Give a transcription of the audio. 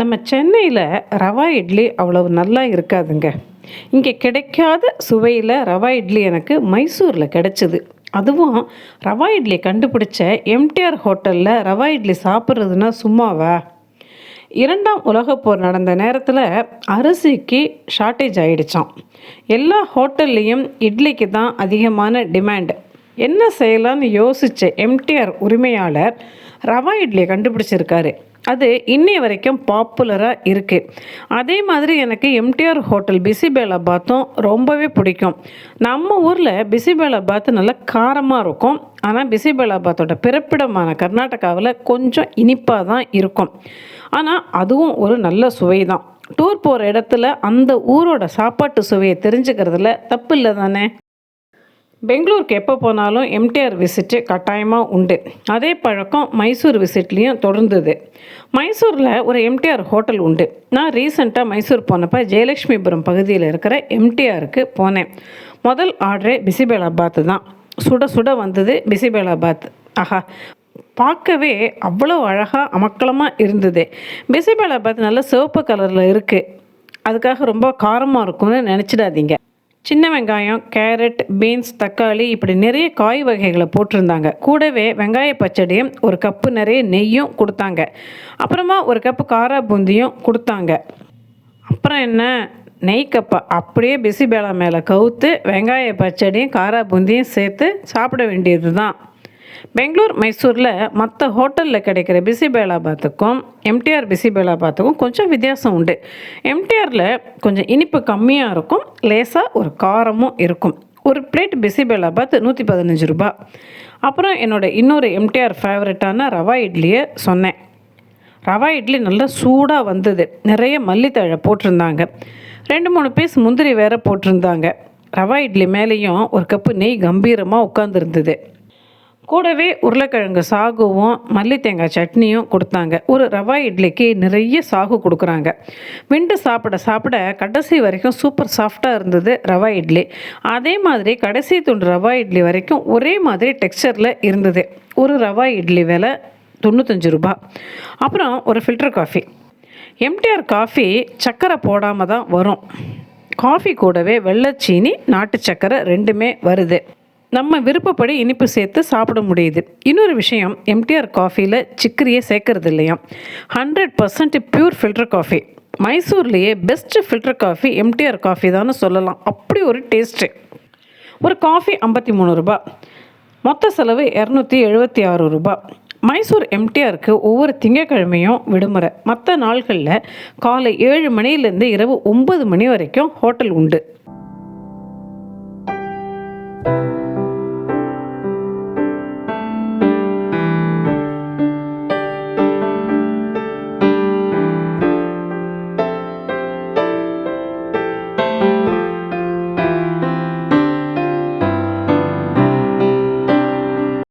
நம்ம சென்னையில் ரவா இட்லி அவ்வளவு நல்லா இருக்காதுங்க. இங்கே கிடைக்காத சுவையில் ரவா இட்லி எனக்கு மைசூரில் கிடைச்சிது. அதுவும் ரவா இட்லி கண்டுபிடிச்ச எம்டிஆர் ஹோட்டலில் ரவா இட்லி சாப்பிட்றதுனா சும்மாவா? இரண்டாம் உலகப்போர் நடந்த நேரத்தில் அரிசிக்கு ஷார்ட்டேஜ் ஆகிடுச்சான் எல்லா ஹோட்டல்லையும் இட்லிக்கு தான் அதிகமான டிமாண்ட் என்ன செய்யலான்னு யோசித்த எம்டிஆர் உரிமையாளர் ரவா இட்லியை கண்டுபிடிச்சிருக்காரு. அது இன்னி வரைக்கும் பாப்புலராக இருக்குது அதே மாதிரி எனக்கு எம்டிஆர் ஹோட்டல் பிசிபேலாபாத்தும் ரொம்பவே பிடிக்கும். நம்ம ஊரில் பிசிபேலாபாத் நல்லா காரமாக இருக்கும். ஆனால் பிசிபேலாபாத்தோட பிறப்பிடமான கர்நாடகாவில் கொஞ்சம் இனிப்பாக தான் இருக்கும். ஆனால் அதுவும் ஒரு நல்ல சுவை தான் டூர் போகிற இடத்துல அந்த ஊரோட சாப்பாட்டு சுவையை தெரிஞ்சுக்கிறதுல தப்பு இல்லை தானே? பெங்களூருக்கு எப்போ போனாலும் எம்டிஆர் விசிட்டு கட்டாயமாக உண்டு. அதே பழக்கம் மைசூர் விசிட்லேயும் தொடர்ந்தது. மைசூரில் ஒரு எம்டிஆர் ஹோட்டல் உண்டு. நான் ரீசெண்டாக மைசூர் போனப்போ ஜெயலக்ஷ்மிபுரம் பகுதியில் இருக்கிற எம்டிஆருக்கு போனேன். முதல் ஆர்டரே பிசிபேலாபாத் தான். சுட சுட வந்தது பிசிபேலாபாத் ஆஹா. பார்க்கவே அவ்வளோ அழகாக அமக்கலமாக இருந்தது. பிசிபேலாபாத் நல்ல சிவப்பு கலரில் இருக்குது அதுக்காக ரொம்ப காரமாக இருக்கும்னு நினச்சிடாதீங்க. சின்ன வெங்காயம் கேரட் பீன்ஸ் தக்காளி இப்படி நிறைய காய் வகைகளை போட்டிருந்தாங்க. கூடவே வெங்காய பச்சடியும் ஒரு கப்பு நிறைய நெய்யும் கொடுத்தாங்க. அப்புறமா ஒரு கப்பு காரா பூந்தியும் கொடுத்தாங்க. அப்புறம் என்ன? நெய் கப்பை அப்படியே பிசிபேளா மேலே கவுத்து வெங்காய பச்சடியும் காரா பூந்தியும் சேர்த்து சாப்பிட வேண்டியது தான் பெங்களூர் மைசூரில் மற்ற ஹோட்டலில் கிடைக்கிற பிசிபேலாபாத்துக்கும் எம்டிஆர் பிசிபேலாபாத்துக்கும் கொஞ்சம் வித்தியாசம் உண்டு. எம்டிஆரில் கொஞ்சம் இனிப்பு கம்மியாக இருக்கும் லேசாக ஒரு காரமும் இருக்கும். ஒரு பிளேட் பிசிபேலாபாத் நூற்றி பதினஞ்சு ரூபா. அப்புறம் என்னோடய இன்னொரு எம்டிஆர் ஃபேவரட்டான ரவா இட்லியை சொன்னேன். ரவா இட்லி நல்லா சூடாக வந்தது. நிறைய மல்லித்தழை போட்டிருந்தாங்க. ரெண்டு மூணு பீஸ் முந்திரி வேற போட்டிருந்தாங்க. ரவா இட்லி மேலேயும் ஒரு கப்பு நெய் கம்பீரமாக உட்காந்துருந்தது கூடவே உருளைக்கிழங்கு சாகுவும் மல்லி தேங்காய் சட்னியும் கொடுத்தாங்க. ஒரு ரவா இட்லிக்கு நிறைய சாகு கொடுக்குறாங்க. விண்டு சாப்பிட சாப்பிட கடைசி வரைக்கும் சூப்பர் சாஃப்டாக இருந்தது ரவா இட்லி. அதே மாதிரி கடைசி துண்டு ரவா இட்லி வரைக்கும் ஒரே மாதிரி டெக்ஸ்சரில் இருந்தது. ஒரு ரவா இட்லி விலை தொண்ணூத்தஞ்சு ரூபா அப்புறம் ஒரு ஃபில்டர் காஃபி எம்டிஆர் காஃபி சர்க்கரை போடாமல் தான் வரும். காஃபி கூடவே வெள்ளச்சீனி நாட்டு சர்க்கரை ரெண்டுமே வருது. நம்ம விருப்பப்படி இனிப்பு சேர்த்து சாப்பிட முடியுது. இன்னொரு விஷயம் எம்டிஆர் காஃபியில் சிக்கரியை சேர்க்கறது இல்லையா? Hundred percent pure filter coffee மைசூர்லேயே best filter coffee MTR coffee தான் சொல்லலாம். அப்படி ஒரு டேஸ்ட்டு ஒரு காஃபி ஐம்பத்தி மூணு ரூபா. மொத்த செலவு இரநூத்தி எழுபத்தி ஆறு ரூபா. மைசூர் எம்டிஆருக்கு ஒவ்வொரு திங்கக்கிழமையும் விடுமுறை. மற்ற நாள்களில் காலை ஏழு மணிலேருந்து இரவு ஒம்பது மணி வரைக்கும் ஹோட்டல் உண்டு.